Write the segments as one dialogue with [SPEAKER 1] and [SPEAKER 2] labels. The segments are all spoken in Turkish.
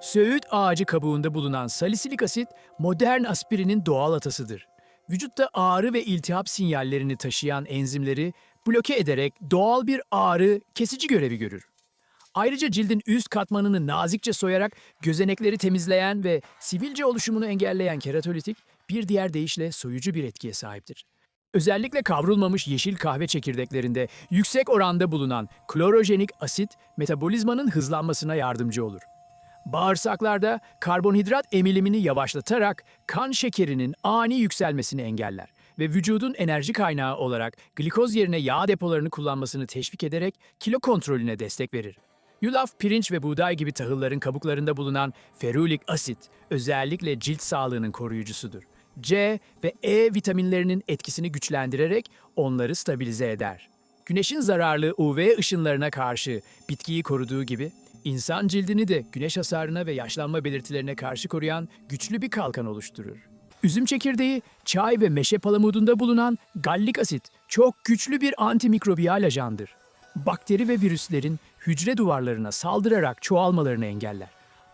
[SPEAKER 1] Söğüt ağacı kabuğunda bulunan salisilik asit modern aspirinin doğal atasıdır. Vücutta ağrı ve iltihap sinyallerini taşıyan enzimleri bloke ederek doğal bir ağrı kesici görevi görür. Ayrıca cildin üst katmanını nazikçe soyarak gözenekleri temizleyen ve sivilce oluşumunu engelleyen keratolitik bir diğer deyişle soyucu bir etkiye sahiptir. Özellikle kavrulmamış yeşil kahve çekirdeklerinde yüksek oranda bulunan klorojenik asit metabolizmanın hızlanmasına yardımcı olur. Bağırsaklarda karbonhidrat emilimini yavaşlatarak kan şekerinin ani yükselmesini engeller ve vücudun enerji kaynağı olarak glikoz yerine yağ depolarını kullanmasını teşvik ederek kilo kontrolüne destek verir. Yulaf, pirinç ve buğday gibi tahılların kabuklarında bulunan ferulik asit özellikle cilt sağlığının koruyucusudur. C ve E vitaminlerinin etkisini güçlendirerek onları stabilize eder. Güneşin zararlı UV ışınlarına karşı bitkiyi koruduğu gibi insan cildini de güneş hasarına ve yaşlanma belirtilerine karşı koruyan güçlü bir kalkan oluşturur. Üzüm çekirdeği, çay ve meşe palamudunda bulunan gallik asit çok güçlü bir antimikrobiyal ajandır. Bakteri ve virüslerin hücre duvarlarına saldırarak çoğalmalarını engeller.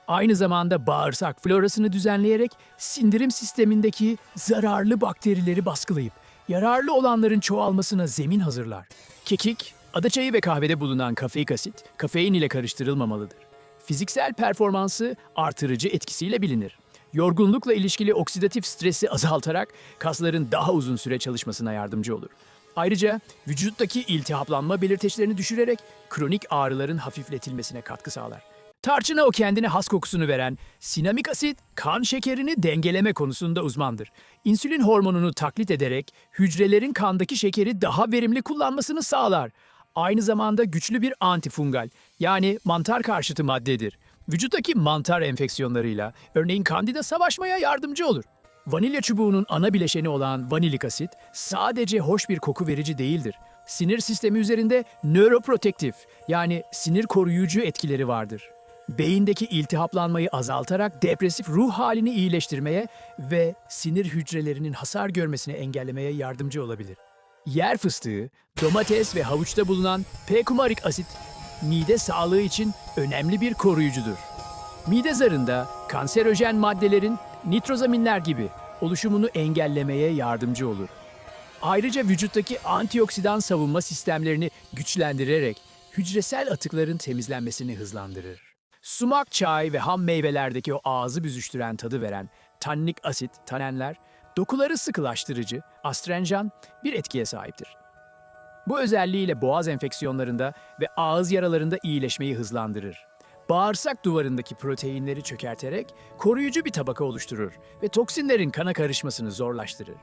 [SPEAKER 1] Aynı zamanda bağırsak florasını düzenleyerek sindirim sistemindeki zararlı bakterileri baskılayıp yararlı olanların çoğalmasına zemin hazırlar. Kekik, adaçayı ve kahvede bulunan kafeik asit, kafein ile karıştırılmamalıdır. Fiziksel performansı artırıcı etkisiyle bilinir. Yorgunlukla ilişkili oksidatif stresi azaltarak kasların daha uzun süre çalışmasına yardımcı olur. Ayrıca vücuttaki iltihaplanma belirteçlerini düşürerek kronik ağrıların hafifletilmesine katkı sağlar. Tarçına o kendine has kokusunu veren sinamik asit kan şekerini dengeleme konusunda uzmandır. İnsülin hormonunu taklit ederek hücrelerin kandaki şekeri daha verimli kullanmasını sağlar. Aynı zamanda güçlü bir antifungal yani mantar karşıtı maddedir. Vücuttaki mantar enfeksiyonlarıyla örneğin kandida savaşmaya yardımcı olur. Vanilya çubuğunun ana bileşeni olan vanilik asit sadece hoş bir koku verici değildir. Sinir sistemi üzerinde nöroprotektif yani sinir koruyucu etkileri vardır. Beyindeki iltihaplanmayı azaltarak depresif ruh halini iyileştirmeye ve sinir hücrelerinin hasar görmesini engellemeye yardımcı olabilir. Yer fıstığı, domates ve havuçta bulunan pekumarik asit mide sağlığı için önemli bir koruyucudur. Mide zarında kanserojen maddelerin nitrozaminler gibi oluşumunu engellemeye yardımcı olur. Ayrıca vücuttaki antioksidan savunma sistemlerini güçlendirerek hücresel atıkların temizlenmesini hızlandırır. Sumak, çay ve ham meyvelerdeki o ağzı büzüştüren tadı veren tannik asit, tanenler, dokuları sıkılaştırıcı, astrenjan bir etkiye sahiptir. Bu özelliğiyle boğaz enfeksiyonlarında ve ağız yaralarında iyileşmeyi hızlandırır. Bağırsak duvarındaki proteinleri çökerterek koruyucu bir tabaka oluşturur ve toksinlerin kana karışmasını zorlaştırır.